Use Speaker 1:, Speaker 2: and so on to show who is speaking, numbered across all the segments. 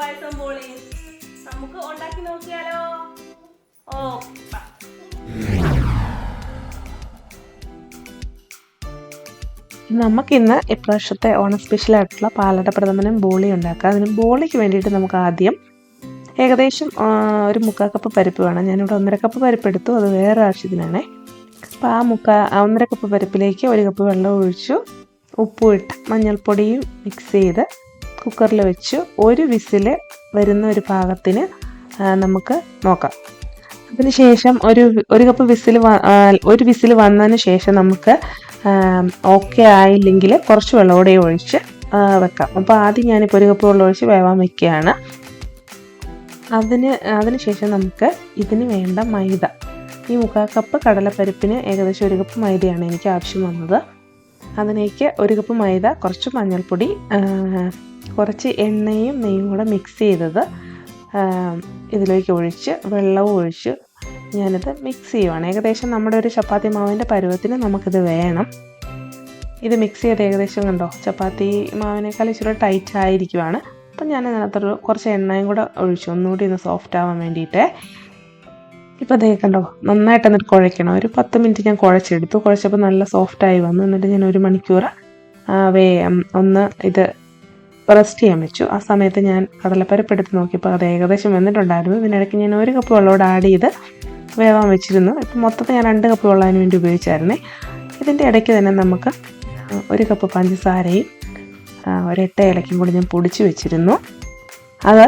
Speaker 1: പായസം poly. നമുക്ക് ഉണ്ടാക്കി നോക്കിയാലോ? ഓ.
Speaker 2: നമുക്കിന്ന് ഇപ്രാവശ്യത്തെ ഓണം സ്പെഷ്യൽ ആയിട്ടുള്ള പാലട പ്രഥമനും ബോളി ഉണ്ടാക്കാം. അതിന് ബോളിക്ക് വേണ്ടിയിട്ട് നമുക്ക് ആദ്യം ഏകദേശം ഒരു മുക്കാൽ കപ്പ് പരിപ്പ് വേണം. ഞാനിവിടെ ഒന്നര കപ്പ് പരിപ്പ് എടുത്തു. അത് വേറെ ആവശ്യത്തിനാണേ. അപ്പോൾ ആ മുക്കാ ഒന്നര കപ്പ് പരിപ്പിലേക്ക് ഒരു കപ്പ് വെള്ളം ഒഴിച്ചു. ഉപ്പും ഇട്ട് മഞ്ഞൾപ്പൊടിയും മിക്സ് ചെയ്ത് കുക്കറിൽ വെച്ച് ഒരു വിസിൽ വരുന്ന ഒരു പാകത്തിന് നമുക്ക് നോക്കാം. അതിന് ശേഷം ഒരു ഒരു കപ്പ് വിസിൽ ഒരു വിസിൽ വന്നതിന് ശേഷം നമുക്ക് ഓക്കെ ആയില്ലെങ്കിൽ കുറച്ച് വെള്ളം കൂടെ ഒഴിച്ച് വെക്കാം. അപ്പോൾ ആദ്യം ഞാനിപ്പോൾ ഒരു കപ്പ് വെള്ളം ഒഴിച്ച് വേവാൻ വെക്കുകയാണ്. അതിന് അതിന് ശേഷം നമുക്ക് ഇതിന് വേണ്ട മൈദ. ഈ മുക്കാൽ കപ്പ് കടലപ്പരിപ്പിന് ഏകദേശം ഒരു കപ്പ് മൈദയാണ് എനിക്ക് ആവശ്യം വന്നത്. അതിലേക്ക് ഒരു കപ്പ് മൈദ കുറച്ച് മഞ്ഞൾപ്പൊടി കുറച്ച് എണ്ണയും നെയ്യും കൂടെ മിക്സ് ചെയ്തത് ഇതിലേക്ക് ഒഴിച്ച് വെള്ളവും ഒഴിച്ച് ഞാനിത് മിക്സ് ചെയ്യുവാണ്. ഏകദേശം നമ്മുടെ ഒരു ചപ്പാത്തി മാവിന്റെ പരുവത്തിന് നമുക്കിത് വേണം. ഇത് മിക്സ് ചെയ്ത് ഏകദേശം കണ്ടോ? ചപ്പാത്തി മാവിനേക്കാൾ ഇച്ചിരി ടൈറ്റ് ആയിരിക്കുവാണ്. അപ്പം ഞാൻ അതിനകത്തൊരു കുറച്ച് എണ്ണയും കൂടെ ഒഴിച്ചു. ഒന്നുകൂടി ഒന്ന് സോഫ്റ്റ് ആവാൻ വേണ്ടിയിട്ട്. ഇപ്പോൾ അതേ കണ്ടോ നന്നായിട്ട് എന്നിട്ട് കുഴയ്ക്കണം. ഒരു പത്ത് മിനിറ്റ് ഞാൻ കുഴച്ചെടുത്തു. കുഴച്ചപ്പോൾ നല്ല സോഫ്റ്റ് ആയി വന്നു. എന്നിട്ട് ഞാൻ ഒരു മണിക്കൂർ വേ ഒന്ന് ഇത് റെസ്റ്റ് ചെയ്യാൻ വെച്ചു. ആ സമയത്ത് ഞാൻ കടലപ്പരപ്പ് എടുത്ത് നോക്കിയപ്പോൾ അത് ഏകദേശം വന്നിട്ടുണ്ടായിരുന്നു ഇതിനിടയ്ക്ക് ഞാൻ ഒരു കപ്പ് വെള്ളമോട് ആഡ് ചെയ്ത് വേവാൻ വെച്ചിരുന്നു. ഇപ്പം മൊത്തത്തിൽ ഞാൻ രണ്ട് കപ്പ് വെള്ളം അതിന് വേണ്ടി ഉപയോഗിച്ചായിരുന്നേ. ഇതിന്റെ ഇടയ്ക്ക് തന്നെ നമുക്ക് ഒരു കപ്പ് പഞ്ചസാരയും ഒരെട്ട ഏലക്കും കൂടി ഞാൻ പൊടിച്ച് വെച്ചിരുന്നു. അത്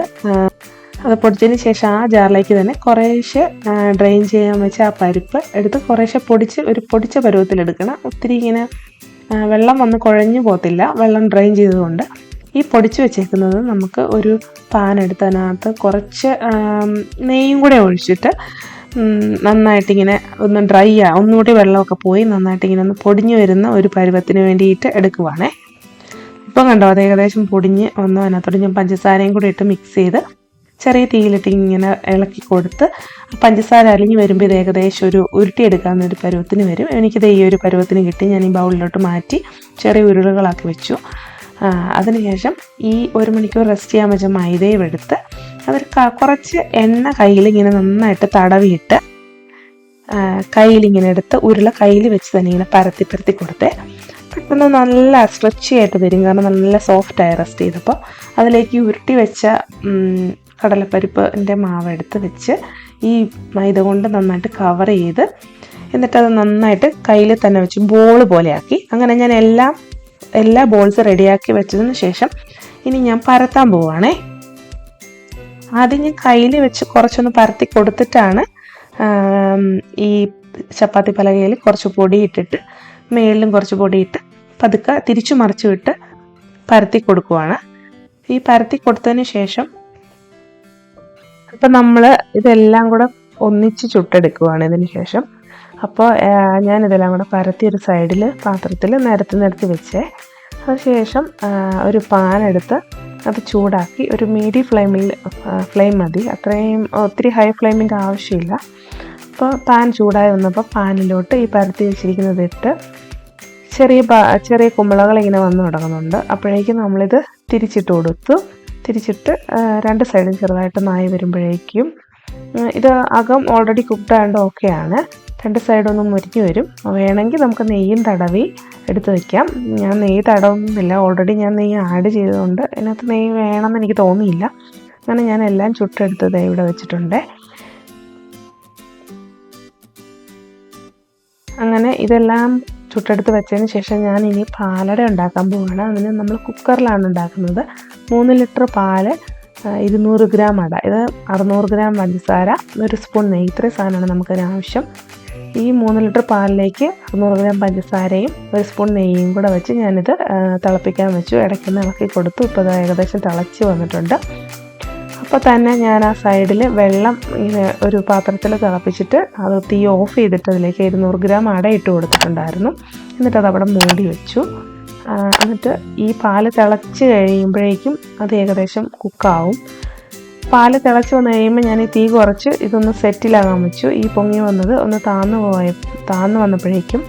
Speaker 2: അത് പൊടിച്ചതിന് ശേഷം ആ ജാറിലേക്ക് തന്നെ കുറേശ്ശെ ഡ്രെയിൻ ചെയ്യാൻ വെച്ച ആ പരിപ്പ് എടുത്ത് കുറേശ്ശെ പൊടിച്ച് ഒരു പൊടിച്ച പരുവത്തിലെടുക്കണം ഒത്തിരി ഇങ്ങനെ വെള്ളം വന്ന് കുഴഞ്ഞു പോകത്തില്ല. വെള്ളം ഡ്രെയിൻ ചെയ്തുകൊണ്ട് ഈ പൊടിച്ച് വെച്ചേക്കുന്നത് നമുക്ക് ഒരു പാൻ എടുത്ത് അതിനകത്ത് കുറച്ച് നെയ്യും കൂടെ ഒഴിച്ചിട്ട് നന്നായിട്ടിങ്ങനെ ഒന്ന് ഡ്രൈ ആ ഒന്നുകൂടി വെള്ളമൊക്കെ പോയി നന്നായിട്ടിങ്ങനെ ഒന്ന് പൊടിഞ്ഞു വരുന്ന ഒരു പരുവത്തിന് വേണ്ടിയിട്ട് എടുക്കുവാണേ. ഇപ്പം കണ്ടോ അത് ഏകദേശം പൊടിഞ്ഞ് ഒന്ന് അതിനകത്തോട്ട് ഞാൻ പഞ്ചസാരയും കൂടി ഇട്ട് മിക്സ് ചെയ്ത് ചെറിയ തീയിലിട്ട് ഇങ്ങനെ ഇളക്കി കൊടുത്ത് പഞ്ചസാര അലിഞ്ഞ് വരുമ്പോൾ ഇത് ഏകദേശം ഒരു ഉരുട്ടിയെടുക്കാവുന്ന ഒരു പരുവത്തിന് വരും. എനിക്കിത് ഈ ഒരു പരുവത്തിന് കിട്ടി. ഞാൻ ഈ ബൗളിലോട്ട് മാറ്റി ചെറിയ ഉരുളകളാക്കി വെച്ചു. അതിനുശേഷം ഈ ഒരു മണിക്കൂർ റെസ്റ്റ് ചെയ്യാൻ വെച്ച മൈദയും എടുത്ത് അതിൽ കുറച്ച് എണ്ണ കയ്യിൽ ഇങ്ങനെ നന്നായിട്ട് തടവിയിട്ട് കയ്യിൽ ഇങ്ങനെ എടുത്ത് ഉരുള കയ്യിൽ വെച്ച് തന്നെ ഇങ്ങനെ പരത്തി പരത്തി കൊടുത്തേ. പെട്ടെന്ന് നല്ല സ്ട്രെച്ചി ആയിട്ട് വരും. കാരണം നല്ല സോഫ്റ്റ് ആയി റെസ്റ്റ് ചെയ്തപ്പോൾ അതിലേക്ക് ഉരുട്ടി വെച്ച കടലപ്പരിപ്പിന്റെ മാവ് എടുത്ത് വെച്ച് ഈ മൈദ കൊണ്ട് നന്നായിട്ട് കവർ ചെയ്ത് എന്നിട്ട് അത് നന്നായിട്ട് കയ്യിൽ തന്നെ വെച്ച് ബോൾ പോലെയാക്കി അങ്ങനെ ഞാൻ എല്ലാം എല്ലാ ബോൾസ് റെഡിയാക്കി വെച്ചതിന് ശേഷം ഇനി ഞാൻ പരത്താൻ പോവാണേ. ആദ്യം ഞാൻ കയ്യിൽ വെച്ച് കുറച്ചൊന്ന് പരത്തി കൊടുത്തിട്ടാണ് ഈ ചപ്പാത്തി പലകയിൽ കുറച്ച് പൊടി ഇട്ടിട്ട് മേളിലും കുറച്ച് പൊടി ഇട്ട് പതുക്കെ തിരിച്ചു മറിച്ചു വിട്ട് പരത്തി കൊടുക്കുവാണ്. ഈ പരത്തി കൊടുത്തതിന് ശേഷം അപ്പം നമ്മൾ ഇതെല്ലാം കൂടെ ഒന്നിച്ച് ചുട്ടെടുക്കുവാണ് ഇതിന് ശേഷം. അപ്പോൾ ഞാൻ ഇതെല്ലാം കൂടെ പരത്തി ഒരു സൈഡിൽ പാത്രത്തിൽ നിരത്തി നിരത്തി വെച്ചേ. അതിനുശേഷം ഒരു പാൻ എടുത്ത് അത് ചൂടാക്കി ഒരു മീഡിയം ഫ്ലെയിമിൽ ഫ്ലെയിം മതി. അത്രയും ഒത്തിരി ഹൈ ഫ്ലെയിമിന്റെ ആവശ്യമില്ല. അപ്പോൾ പാൻ ചൂടായി വന്നപ്പോൾ പാനിലോട്ട് ഈ പരത്തി വെച്ചിരിക്കുന്നത് ഇട്ട് ചെറിയ ചെറിയ കുമ്പളകൾ ഇങ്ങനെ വന്നു തുടങ്ങുന്നുണ്ട്. അപ്പോഴേക്കും നമ്മളിത് തിരിച്ചിട്ട് കൊടുത്തു. തിരിച്ചിട്ട് രണ്ട് സൈഡും ചെറുതായിട്ട് നായി വരുമ്പോഴേക്കും ഇത് അകം ഓൾറെഡി കുക്ക്ഡ് ഓക്കെയാണ് രണ്ട് സൈഡൊന്നും മുരിഞ്ഞു വരും. വേണമെങ്കിൽ നമുക്ക് നെയ്യും തടവി എടുത്ത് വയ്ക്കാം ഞാൻ നെയ്യ് തടവുന്നില്ല. ഓൾറെഡി ഞാൻ നെയ്യ് ആഡ് ചെയ്തതുകൊണ്ട് അതിനകത്ത് നെയ്യ് വേണമെന്ന് എനിക്ക് തോന്നിയില്ല. അങ്ങനെ ഞാൻ എല്ലാം ചുട്ടെടുത്ത് ദേ ഇവിടെ വെച്ചിട്ടുണ്ട്. അങ്ങനെ ഇതെല്ലാം ചുട്ടെടുത്ത് വെച്ചതിന് ശേഷം ഞാൻ ഇനി പാലട ഉണ്ടാക്കാൻ പോവുകയാണ് അതിന് നമ്മൾ കുക്കറിലാണ് ഉണ്ടാക്കുന്നത്. മൂന്ന് ലിറ്റർ പാൽ ഇരുന്നൂറ് ഗ്രാം അട. ഇത് അറുന്നൂറ് ഗ്രാം പഞ്ചസാര ഒരു സ്പൂൺ നെയ്യ്. ഇത്രയും സാധനമാണ് നമുക്കതിന് ആവശ്യം ഈ മൂന്ന് ലിറ്റർ പാലിലേക്ക് അറുന്നൂറ് ഗ്രാം പഞ്ചസാരയും ഒരു സ്പൂൺ നെയ്യും കൂടെ വെച്ച് ഞാനിത് തിളപ്പിക്കാൻ വെച്ചു. ഇടയ്ക്കൊന്ന് ഇളക്കി കൊടുത്തു. ഇപ്പോൾ ഏകദേശം തിളച്ച് വന്നിട്ടുണ്ട്. അപ്പോൾ തന്നെ ഞാൻ ആ സൈഡിൽ വെള്ളം ഇങ്ങനെ ഒരു പാത്രത്തിൽ തിളപ്പിച്ചിട്ട് അത് തീ ഓഫ് ചെയ്തിട്ട് അതിലേക്ക് ഇരുന്നൂറ് ഗ്രാം അട ഇട്ട് കൊടുത്തിട്ടുണ്ടായിരുന്നു. എന്നിട്ട് അത് അവിടെ മൂടി വെച്ചു. എന്നിട്ട് ഈ പാൽ തിളച്ച് കഴിയുമ്പോഴേക്കും അത് ഏകദേശം കുക്കാവും. പാൽ തിളച്ച് വന്ന് കഴിയുമ്പോൾ ഞാൻ ഈ തീ കുറച്ച് ഇതൊന്ന് സെറ്റിലാകാൻ വെച്ചു. ഈ പൊങ്ങി വന്നത് ഒന്ന് താന്നു പോയ താന്നു വന്നപ്പോഴേക്കും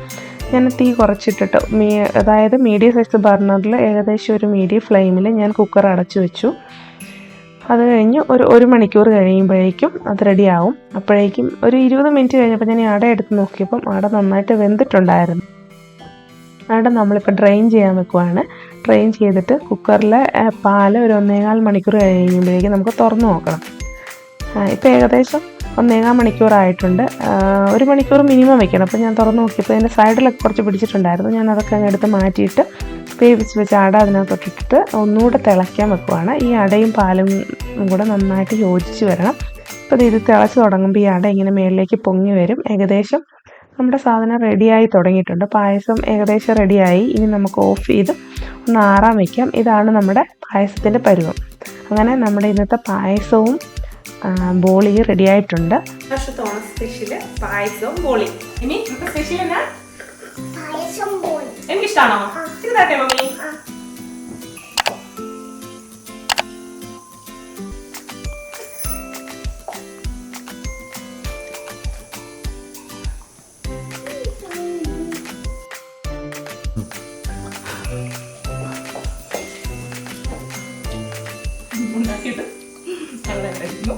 Speaker 2: ഞാൻ തീ കുറച്ചിട്ടിട്ട് മീ അതായത് മീഡിയം സൈസ് ബർണറിൽ ഏകദേശം ഒരു മീഡിയം ഫ്ലെയിമിൽ ഞാൻ കുക്കർ അടച്ചു വെച്ചു. അത് കഴിഞ്ഞ് ഒരു ഒരു മണിക്കൂർ കഴിയുമ്പോഴേക്കും അത് റെഡിയാവും. അപ്പോഴേക്കും ഒരു ഇരുപത് മിനിറ്റ് കഴിഞ്ഞപ്പോൾ ഞാൻ അട എടുത്ത് നോക്കിയപ്പം അട നന്നായിട്ട് വെന്തിട്ടുണ്ടായിരുന്നു. അട നമ്മളിപ്പോൾ ഡ്രെയിൻ ചെയ്യാൻ വെക്കുവാണ് ഡ്രെയിൻ ചെയ്തിട്ട് കുക്കറിൽ പാൽ ഒരു ഒന്നേകാൽ മണിക്കൂർ കഴിയുമ്പോഴേക്കും നമുക്ക് തുറന്നു നോക്കണം. ഇപ്പോൾ ഏകദേശം ഒന്നേകാൽ മണിക്കൂറായിട്ടുണ്ട്. ഒരു മണിക്കൂർ മിനിമം വെക്കണം. അപ്പോൾ ഞാൻ തുറന്ന് നോക്കിയപ്പോൾ അതിന്റെ സൈഡിലൊക്കെ കുറച്ച് പിടിച്ചിട്ടുണ്ടായിരുന്നു. ഞാൻ അതൊക്കെ അങ്ങ് എടുത്ത് മാറ്റിയിട്ട് വേവിച്ച് വെച്ച് അട അതിനകത്തൊട്ടിട്ട് ഒന്നുകൂടെ തിളയ്ക്കാൻ വെക്കുവാണ്. ഈ അടയും പാലും കൂടെ നന്നായിട്ട് യോജിച്ച് വരണം. അപ്പോൾ ഇത് തിളച്ച് തുടങ്ങുമ്പോൾ ഈ അട ഇങ്ങനെ മേളിലേക്ക് പൊങ്ങി വരും. ഏകദേശം നമ്മുടെ സാധനം റെഡിയായി തുടങ്ങിയിട്ടുണ്ട്. പായസം ഏകദേശം റെഡിയായി. ഇനി നമുക്ക് ഓഫ് ചെയ്ത് ഒന്ന് ആറാൻ വയ്ക്കാം ഇതാണ് നമ്മുടെ പായസത്തിന്റെ പരുവം. അങ്ങനെ നമ്മുടെ ഇന്നത്തെ പായസവും ആ, ബോളിയും റെഡിയായിട്ടുണ്ട്.
Speaker 1: വർഷത്തെ ഓണം സ്പെഷ്യൽ പായസവും ബോളി ഇനി സ്പെഷ്യൽ എന്നാ? എനിക്കിഷ്ടാണോ? ഇത് മമ്മി? ഉണ്ടാക്കിയിട്ട് അങ്ങനെ കഴിക്കുന്നു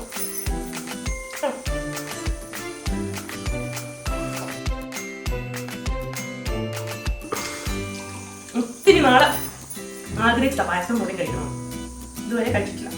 Speaker 1: ഒത്തിരി നാളെ ആഗ്രഹിച്ച പായസം കൂടി കഴിക്കണം. ഇതുവരെ കഴിച്ചിട്ടില്ല.